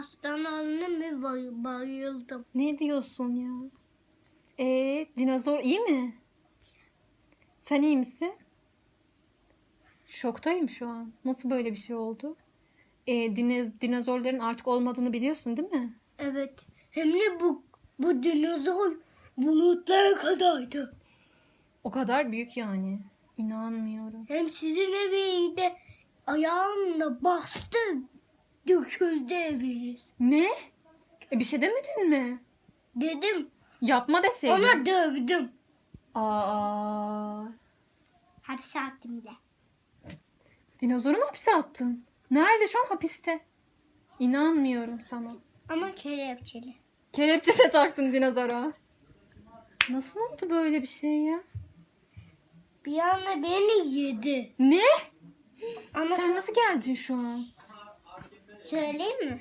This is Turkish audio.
hastalandım ve bay- bayıldım. Ne diyorsun ya? Ee, dinozor iyi mi? Sen iyi misin? Şoktayım şu an. Nasıl böyle bir şey oldu? Ee, dine- dinozorların artık olmadığını biliyorsun değil mi? Evet. Hem de bu, bu dinozor bulutlara kadardı. O kadar büyük yani. İnanmıyorum. Hem sizin evi de ayağımla bastı. Döküldü eviniz. Ne? E, bir şey demedin mi? Dedim. Yapma deseydin. Ona dövdüm. Aa, Hapse attım bile. dinozoru mu hapse attın? Nerede şu an hapiste? İnanmıyorum sana. Ama kelepçeli. Kelepçe taktın dinozora. Nasıl oldu böyle bir şey ya? Bir anda beni yedi. Ne? Ama Sen nasıl geldin şu an? Söyleyeyim mi?